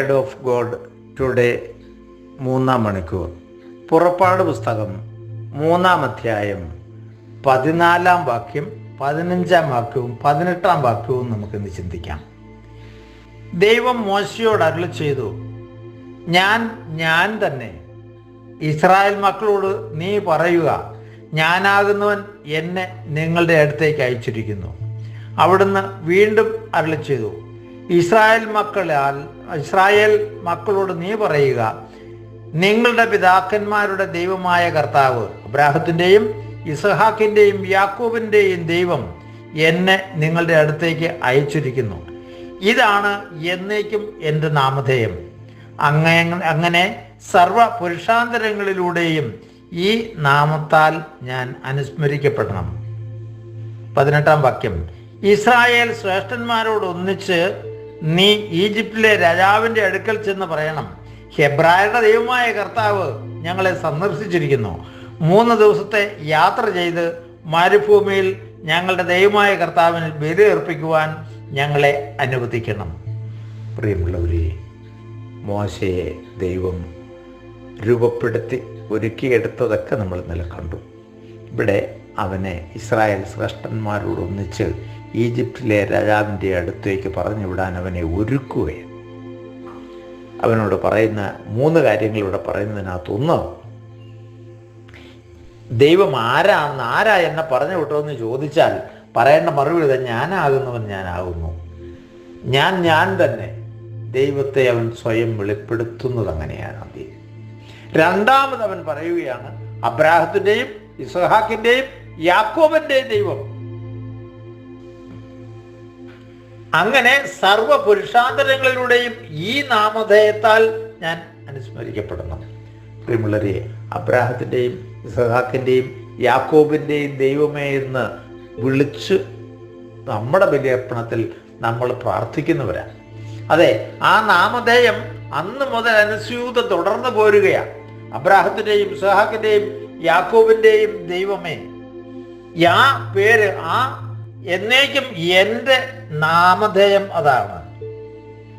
Word of God today മൂന്നാം മണിക്കൂർ. പുറപ്പാട് പുസ്തകം മൂന്നാം അധ്യായം. പതിനാലാം വാക്യം പതിനഞ്ചാം വാക്യവും പതിനെട്ടാം വാക്യവും നമുക്കിന്ന് ചിന്തിക്കാം. ദൈവം മോശയോട് അരുളി ചെയ്തു ഞാൻ ഞാൻ തന്നെ. ഇസ്രായേൽ മക്കളോട് നീ പറയുക ഞാനാകുന്നവൻ എന്നെ നിങ്ങളുടെ അടുത്തേക്ക് അയച്ചിരിക്കുന്നു. അവിടുന്ന് വീണ്ടും അരുളി ചെയ്തു ഇസ്രായേൽ മക്കളാൽ ഇസ്രായേൽ മക്കളോട് നീ പറയുക നിങ്ങളുടെ പിതാക്കന്മാരുടെ ദൈവമായ കർത്താവ് അബ്രാഹത്തിന്റെയും ഇസഹാക്കിന്റെയും യാക്കൂബിന്റെയും ദൈവം എന്നെ നിങ്ങളുടെ അടുത്തേക്ക് അയച്ചിരിക്കുന്നു. ഇതാണ് എന്നേക്കും എന്റെ നാമധേയം. അങ്ങനെ അങ്ങനെ സർവ പുരുഷാന്തരങ്ങളിലൂടെയും ഈ നാമത്താൽ ഞാൻ അനുസ്മരിക്കപ്പെടണം. പതിനെട്ടാം വാക്യം. ഇസ്രായേൽ ശ്രേഷ്ഠന്മാരോട് ഒന്നിച്ച് നീ ഈജിപ്തിലെ രാജാവിന്റെ അടുക്കൽ ചെന്ന് പറയണം. ഹെബ്രായരുടെ ദൈവമായ കർത്താവ് ഞങ്ങളെ സന്ദർശിച്ചിരിക്കുന്നു. മൂന്ന് ദിവസത്തെ യാത്ര ചെയ്ത് മരുഭൂമിയിൽ ഞങ്ങളുടെ ദൈവമായ കർത്താവിന് ബലി അർപ്പിക്കുവാൻ ഞങ്ങളെ അനുവദിക്കണം. പ്രിയമുള്ളവരെ മോശയെ ദൈവം രൂപപ്പെടുത്തി ഒരുക്കിയെടുത്തതൊക്കെ നമ്മൾ ഇന്നലെ കണ്ടു. ഇവിടെ അവനെ ഇസ്രായേൽ ശ്രേഷ്ഠന്മാരോട് ഒന്നിച്ച് ഈജിപ്തിലെ രാജാവിന്റെ അടുത്തേക്ക് പറഞ്ഞു വിടാൻ അവനെ ഒരുക്കുകയാണ് അവനോട് പറയുന്ന മൂന്ന് കാര്യങ്ങൾ ഇവിടെ പറയുന്നതിനകത്തൊന്ന് ദൈവം ആരാന്ന് ആരാ എന്നെ പറഞ്ഞു വിട്ടോന്ന് ചോദിച്ചാൽ പറയേണ്ട മറുപടി തന്നെ ഞാനാകുന്നവൻ ഞാനാകുന്നു. ഞാൻ ഞാൻ തന്നെ ദൈവത്തെ അവൻ സ്വയം വെളിപ്പെടുത്തുന്നത് അങ്ങനെയാണ് ആദ്യം. രണ്ടാമത് അവൻ പറയുകയാണ് അബ്രാഹത്തിന്റെയും ഇസഹാക്കിന്റെയും യാക്കോബന്റെയും ദൈവം അങ്ങനെ സർവ പുരുഷാന്തരങ്ങളിലൂടെയും ഈ നാമധേയത്താൽ ഞാൻ അനുസ്മരിക്കപ്പെടുന്നു. പ്രിയമുള്ളരെ അബ്രാഹത്തിന്റെയും ഇസഹാക്കിന്റെയും യാക്കോബിന്റെയും ദൈവമേ എന്ന് വിളിച്ച് നമ്മുടെ ബലിയർപ്പണത്തിൽ നമ്മൾ പ്രാർത്ഥിക്കുന്നവരാണ്. അതെ ആ നാമധേയം അന്ന് മുതൽ അനുസ്യൂതം തുടർന്നു പോരുകയാണ്. അബ്രാഹത്തിന്റെയും ഇസഹാക്കിന്റെയും യാക്കോബിന്റെയും ദൈവമേ. ആ പേര് ആ എന്നേക്കും എന്റെ നാമധേയം അതാണ്.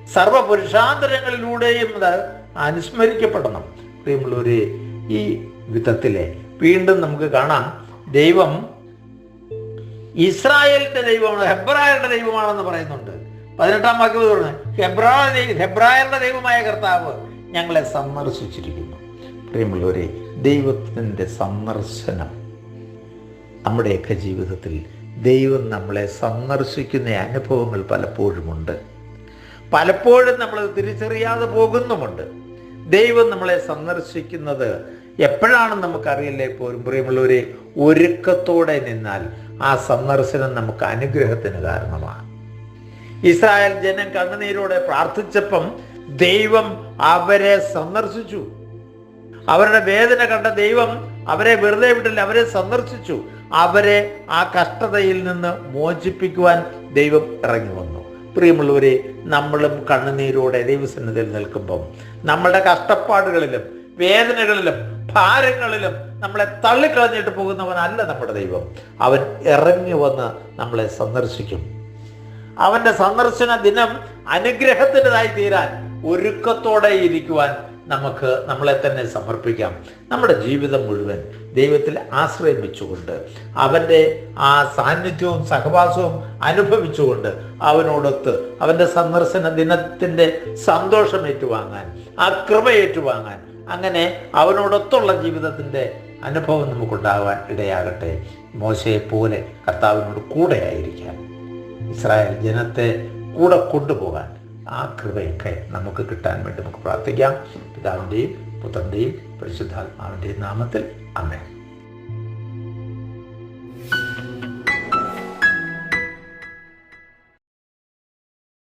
സർവപുരുഷാന്തരങ്ങളിലൂടെയും അത് അനുസ്മരിക്കപ്പെടണം. പ്രിയമുള്ളവരെ ഈ വിധത്തിലെ വീണ്ടും നമുക്ക് കാണാം ദൈവം ഇസ്രായേലിന്റെ ദൈവമാണ് ഹെബ്രായരുടെ ദൈവമാണെന്ന് പറയുന്നുണ്ട്. പതിനെട്ടാം വാക്യം പറഞ്ഞു ഹെബ്രായ ഹെബ്രായരുടെ ദൈവമായ കർത്താവ് ഞങ്ങളെ സന്ദർശിച്ചിരിക്കുന്നു. പ്രിയമുള്ളവരെ ദൈവത്തിന്റെ സന്ദർശനം നമ്മുടെയൊക്കെ ജീവിതത്തിൽ ദൈവം നമ്മളെ സന്ദർശിക്കുന്ന അനുഭവങ്ങൾ പലപ്പോഴുമുണ്ട്. പലപ്പോഴും നമ്മൾ തിരിച്ചറിയാതെ പോകുന്നുമുണ്ട്. ദൈവം നമ്മളെ സന്ദർശിക്കുന്നത് എപ്പോഴാണ് നമുക്കറിയില്ലേ പോലും പ്രിയമുള്ളവരെ ഒരുക്കത്തോടെ നിന്നാൽ ആ സന്ദർശനം നമുക്ക് അനുഗ്രഹത്തിന് കാരണമാണ്. ഇസ്രായേൽ ജനം കണ്ണുനീരോടെ പ്രാർത്ഥിച്ചപ്പം ദൈവം അവരെ സന്ദർശിച്ചു. അവരുടെ വേദന കണ്ട ദൈവം അവരെ വെറുതെ വിട്ടില്ല അവരെ സന്ദർശിച്ചു. അവരെ ആ കഷ്ടതയിൽ നിന്ന് മോചിപ്പിക്കുവാൻ ദൈവം ഇറങ്ങി വന്നു. പ്രിയമുള്ളവരെ നമ്മളും കണ്ണുനീരോടെ ദൈവസന്നിധിയിൽ നിൽക്കുമ്പം നമ്മളുടെ കഷ്ടപ്പാടുകളിലും വേദനകളിലും ഭാരങ്ങളിലും നമ്മളെ തള്ളിക്കളഞ്ഞിട്ട് പോകുന്നവനല്ല നമ്മുടെ ദൈവം. അവൻ ഇറങ്ങി വന്ന് നമ്മളെ സന്ദർശിക്കും. അവന്റെ സന്ദർശന ദിനം അനുഗ്രഹത്തിന്റെതായി തീരാൻ ഒരുക്കത്തോടെ ഇരിക്കുവാൻ നമുക്ക് നമ്മളെ തന്നെ സമർപ്പിക്കാം. നമ്മുടെ ജീവിതം മുഴുവൻ ദൈവത്തിൽ ആശ്രയിപ്പിച്ചുകൊണ്ട് അവന്റെ ആ സാന്നിധ്യവും സഹവാസവും അനുഭവിച്ചുകൊണ്ട് അവനോടൊത്ത് അവന്റെ സന്ദർശന ദിനത്തിന്റെ സന്തോഷം ഏറ്റുവാങ്ങാൻ ആ കൃപ ഏറ്റുവാങ്ങാൻ അങ്ങനെ അവനോടൊത്തുള്ള ജീവിതത്തിന്റെ അനുഭവം നമുക്കുണ്ടാകാൻ ഇടയാകട്ടെ. മോശയെ പോലെ കർത്താവിനോട് കൂടെ ആയിരിക്കാൻ ഇസ്രായേൽ ജനത്തെ കൂടെ കൊണ്ടുപോകാൻ ആ കൃപയൊക്കെ നമുക്ക് കിട്ടാൻ വേണ്ടി നമുക്ക് പ്രാർത്ഥിക്കാം. പിതാവിന്റെയും പുത്രന്റെയും പരിശുദ്ധാത്മാവിന്റെയും നാമത്തിൽ. അമ്മേ